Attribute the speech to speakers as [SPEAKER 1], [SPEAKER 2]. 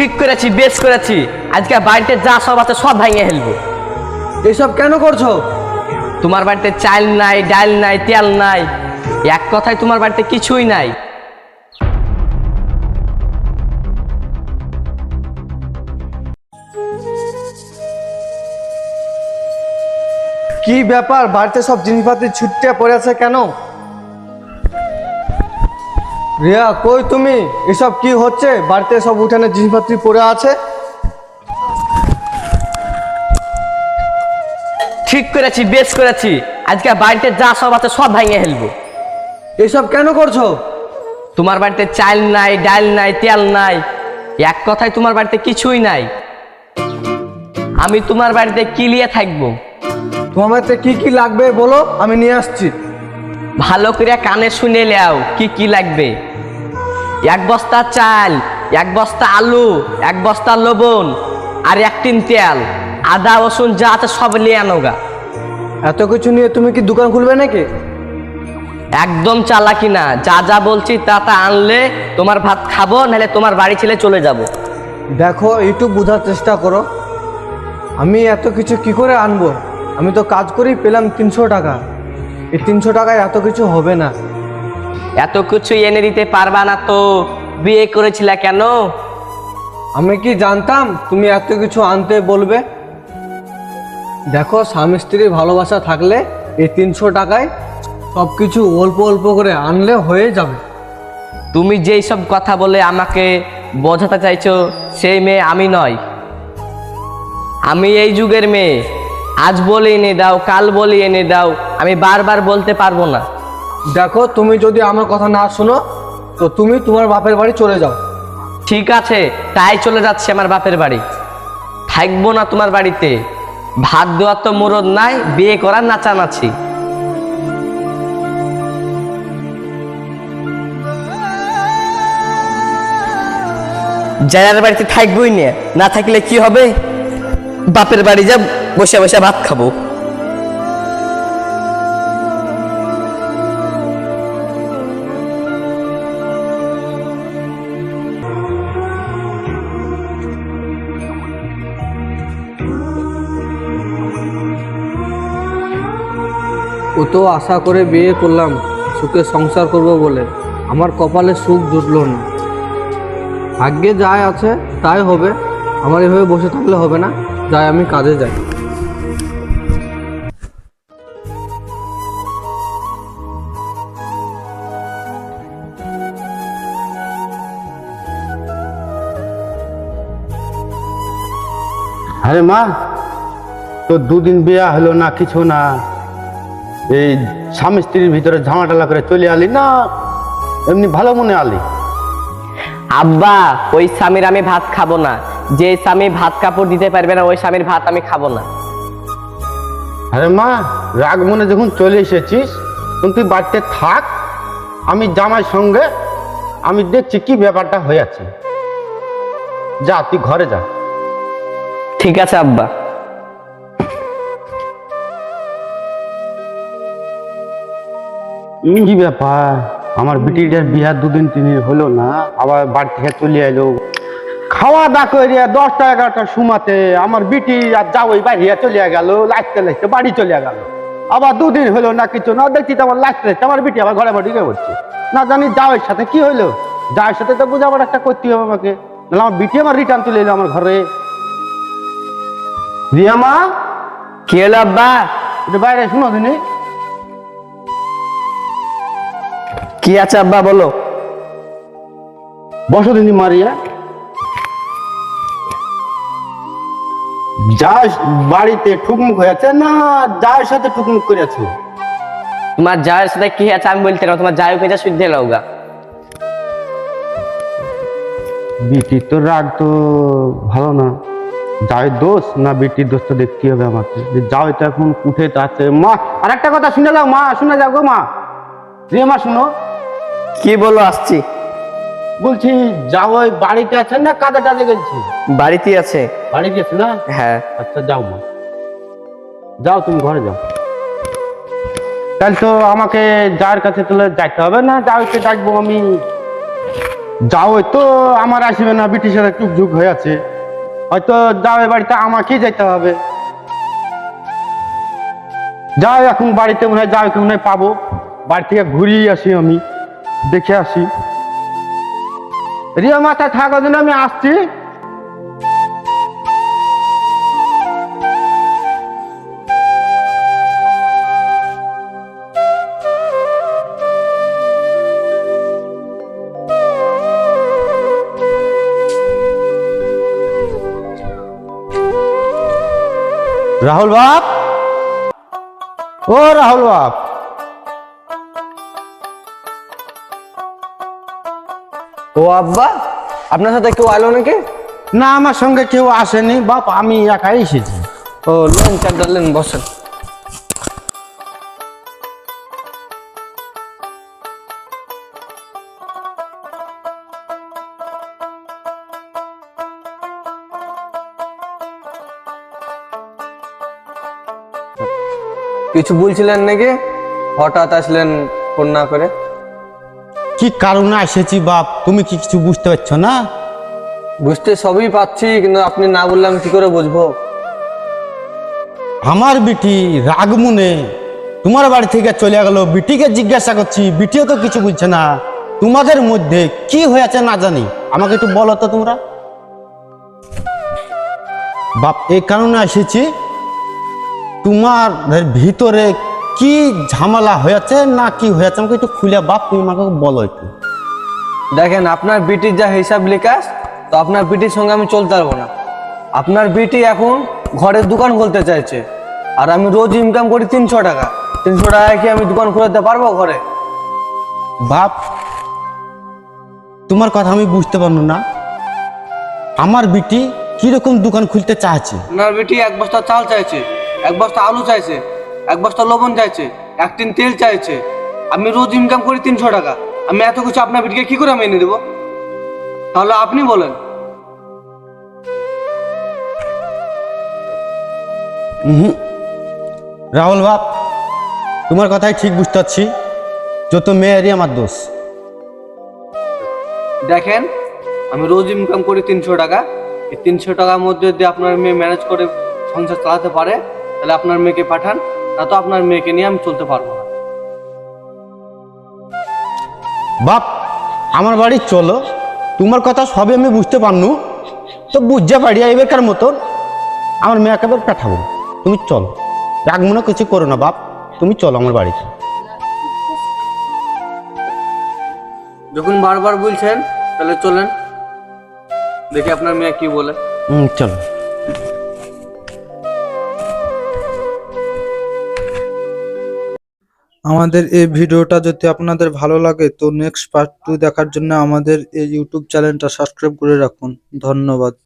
[SPEAKER 1] ঠিক করেছি বেশ করেছি। আজকে বাড়িতে যা সব আছে সব ভেঙে ফেলব।
[SPEAKER 2] এইসব কেন করছ?
[SPEAKER 1] তোমার বাড়িতে চাল নাই ডাল নাই তেল নাই। এক কথায় তোমার বাড়িতে কিছুই নাই।
[SPEAKER 2] কি ব্যাপার? বাড়িতে সব জিনিসপাতি ছুটতে পড়ে আছে কেন? রিয়া কই তুমি? এসব কি হচ্ছে? বাড়িতে সব উঠানে জিনিসপাতি পড়ে আছে?
[SPEAKER 1] ঠিক করেছি বেশ করেছি। আজকে বাড়িতে যা সব আছে সব ভেঙে ফেলব।
[SPEAKER 2] এসব কেন করছ?
[SPEAKER 1] তোমার বাড়িতে চাল নাই ডাল নাই তেল নাই। এক কথায় তোমার বাড়িতে কিছুই নাই। আমি তোমার বাড়িতে কিলিয়ে থাকব?
[SPEAKER 2] তোমার বাড়িতে কি কি লাগবে বলো? আমি নিয়ে আসছি।
[SPEAKER 1] ভালো করে কানে শুনে লেও কি কি লাগবে। এক বস্তা চাল এক বস্তা আলু এক বস্তা লবণ আর এক টিন তেল। আদা রসুন যা আছে সব নিয়ে আনোগা
[SPEAKER 2] এত কিছু নিয়ে তুমি কি দোকান খুলবে নাকি?
[SPEAKER 1] একদম চালাকি না। যা যা বলছি তা তা আনলে তোমার ভাত খাব নাহলে তোমার বাড়ি ছেলে চলে যাব।
[SPEAKER 2] দেখো একটু বোঝার চেষ্টা করো। আমি এত কিছু কি করে আনব? আমি তো কাজ করি পেলাম তিনশো টাকা। এই তিনশো টাকায় এত কিছু হবে না।
[SPEAKER 1] এত কিছু এনে দিতে পারবা না তো। বিয়ে করেছিলা কেন?
[SPEAKER 2] আমি কি জানতাম তুমি এত কিছু আনতে বলবে? দেখো স্বামী স্ত্রীর ভালোবাসা থাকলে এই তিনশো টাকায় সব কিছু অল্প অল্প করে আনলে হয়ে যাবে।
[SPEAKER 1] তুমি যেই সব কথা বলে আমাকে বোঝাতে চাইছো সেই মেয়ে আমি নয় আমি এই যুগের মেয়ে। আজ বলে এনে দাও কাল বলে এনে দাও আমি বারবার বলতে পারব না।
[SPEAKER 2] দেখো, তুমি যদি আমার কথা না শোনো, তো তুমি তোমার বাপের বাড়ি চলে যাও।
[SPEAKER 1] ঠিক আছে, তাই চলে যাচ্ছে আমার বাপের বাড়ি। থাকব না তোমার বাড়িতে। ভাত দেওয়ার তো মুরদ নাই, বিয়ে করার নাচানাচি যার বাড়িতে থাকবোই না না থাকলে কি হবে? বাপের বাড়ি যা, বসে বসে ভাত খাব।
[SPEAKER 2] ও তো আশা করে বিয়ে করলাম, সুখে সংসার করব বলে। আমার কপালে সুখ জুটলো না। ভাগ্যে যাই আছে, তাই হবে। আমার এভাবে বসে থাকলে হবে না। যাই, আমি কাজে যাই।
[SPEAKER 3] আরে মা তো দুদিন বিয়া হলো না, কিছু না। এই স্বামী স্ত্রীর ভিতরে ঝামাটালা করে চলে আলি না? এমনি ভালো মনে আলি?
[SPEAKER 1] আব্বা ওই স্বামীর আমি ভাত খাব না। যে স্বামী ভাত কাপড় দিতে পারবে না ওই স্বামীর ভাত আমি খাব না।
[SPEAKER 3] আরে মা রাগ মনে যখন চলে এসেছিস তখন তুই বাড়িতে থাক। আমি জামাই সঙ্গে আমি দেখছি কি ব্যাপারটা হয়ে আছে যা তুই ঘরে যা।
[SPEAKER 1] ঠিক আছে আব্বা।
[SPEAKER 3] কি ব্যাপার? আমার বিটিটার বিয়ার দুদিন তিন হলো না, আবার বাড়ি থেকে চলে এলো খাওয়া দাওয়া করে দশটা, এগারোটার সময়তে আমার বিটি আর যাওই বাইরে চলে গেল লাইতে লাইতে বাড়ি চলে গেল। আবার দুদিন হলো না কিছু, না দেখছি তো আমার লাইতে লাইতে আমার বিটি আবার ঘরে বাড়ি পড়ছে। না জানি যাওয়ের সাথে কি হইল? যাওয়ার সাথে তো বুঝাবার একটা করতে হবে আমাকে। নাহলে আমার বিটি আমার রিটার্ন চলে এলো আমার ঘরে। রিয়া মা?
[SPEAKER 1] কি হলো
[SPEAKER 3] এটা বাইরে শুনো দিনি
[SPEAKER 1] কি আছে আব্বা বলো।
[SPEAKER 3] বসো দিদি মারিয়া। যার বাড়িতে ঠুকমুক হয়েছে না যার সাথে ঠুকমুক করেছ।
[SPEAKER 1] তোমার যার সাথে কি আছে আমি বলতে না তোমার যাই পেজা শুদ্ধ লগা
[SPEAKER 3] বিটির তো রাগ তো ভালো না। যাই দোষ না বিটির দোষটা দেখতে হবে আমাকে। যে যাও তো এখন উঠে তো আছে মা আর একটা কথা শুনে যাও মা শুনে যাও গো মা। রে মা শুনো।
[SPEAKER 1] কি বলো আসছি।
[SPEAKER 3] বলছি যাও ওই বাড়িতে আছে না কাদা টাজে গেছি
[SPEAKER 1] বাড়িতে আছে
[SPEAKER 3] বাড়ি গেছে না?
[SPEAKER 1] হ্যাঁ।
[SPEAKER 3] আচ্ছা যাও মা। যাও তুমি ঘরে যাও। তাহলে তো আমাকে যার কাছে তাহলে যাইতে হবে না? যাওকে ডাকবো আমি। যাও তো আমার আসবে না ব্রিটিশের একটু যুগ হয়ে আছে। হয়তো যাওয়ার বাড়িতে আমাকেই যেতে হবে। যাও এখন বাড়িতে মনে হয় যাও এখন মনে হয় পাবো। বাড়ি থেকে ঘুরিয়ে আসি আমি। দেখে আসি। রিয়া মাথায় থাকার জন্য আমি আসছি। রাহুল বাপ? ও রাহুল বাপ।
[SPEAKER 2] ও আব্বা আপনার সাথে কেউ আলো নাকি?
[SPEAKER 3] না আমার সঙ্গে কেউ আসেনি। বাপ আমি একাই এসেছি।
[SPEAKER 2] ও লেন চারটা লেন বসেন। কিছু বলছিলেন নাকি? হঠাৎ আসলেন ফোন না করে?
[SPEAKER 3] কি কারণে এসেছি বাপ? তুমি কি কিছু বুঝতে পারছ না?
[SPEAKER 2] বুঝতে সবই পাচ্ছি কিন্তু আপনি না বললে আমি কি করে বুঝব?
[SPEAKER 3] আমার বিটি রাগমুনে তোমার বাড়ি থেকে চলে গেল। বিটিকে জিজ্ঞাসা করছি বিটিও তো কিছু বুঝছে না। তোমাদের মধ্যে কি হয়েছে না জানি। আমাকে একটু বলো তো তোমরা। বাপ এই কারণে এসেছি। তোমার ভিতরে কি ঝামেলা হয়েছে না কি হয়েছে আমাকে একটু খুলে বাপ তুমি আমাকে বলো একটু।
[SPEAKER 2] দেখেন আপনার বিটির যা হিসাব লিকাস তো আপনার বিটির সঙ্গে আমি চলতে পারব না। আপনার বিটি এখন ঘরের দোকান খুলতে চাইছে আর আমি রোজ ইনকাম করি তিনশো টাকা। তিনশো টাকায় কি আমি দোকান খুলতে পারব ঘরে?
[SPEAKER 3] বাপ তোমার কথা আমি বুঝতে পারল না। আমার বিটি কীরকম দোকান খুলতে চাচ্ছে
[SPEAKER 2] আপনার বিটি এক বস্তা চাল চাইছে এক বস্তা আলু চাইছে। এক বস্তা লবণ চাইছে এক টিন তেল চাইছে। আমি রোজ ইনকাম করি তিনশো টাকা। আমি এত কিছু আপনার বিটিকে কি করে আমি এনে দেবো? তাহলে আপনি বলেন।
[SPEAKER 3] রাহুল বাপ তোমার কথাই ঠিক বুঝতে পারছি। যত মেয়েরই আমার দোষ।
[SPEAKER 2] দেখেন আমি রোজ ইনকাম করি তিনশো টাকা। এই তিনশো টাকার মধ্যে যদি আপনার মেয়ে ম্যানেজ করে সংসার চালাতে পারে তাহলে আপনার মেয়েকে পাঠান। না তো আপনার মেয়েকে নিয়ে আমি চলতে পারব না।
[SPEAKER 3] বাপ আমার বাড়ি চলো। তোমার কথা সবই আমি বুঝতে পারনু। তো বুঝতে পারি এবেকার মতন আমার মেয়েকে এবার পাঠাবো। তুমি চলো। রাগ মনে কিছু করো না বাপ। তুমি চলো আমার বাড়িতে।
[SPEAKER 2] যখন বারবার বলছেন তাহলে চলেন। দেখি আপনার মেয়ে কি বলে।
[SPEAKER 3] হুম চলো।
[SPEAKER 4] আমাদের এই ভিডিওটা যদি আপনাদের ভালো লাগে, তো নেক্সট পার্ট টু দেখার জন্য আমাদের এই ইউটিউব চ্যানেলটা সাবস্ক্রাইব করে রাখুন। ধন্যবাদ।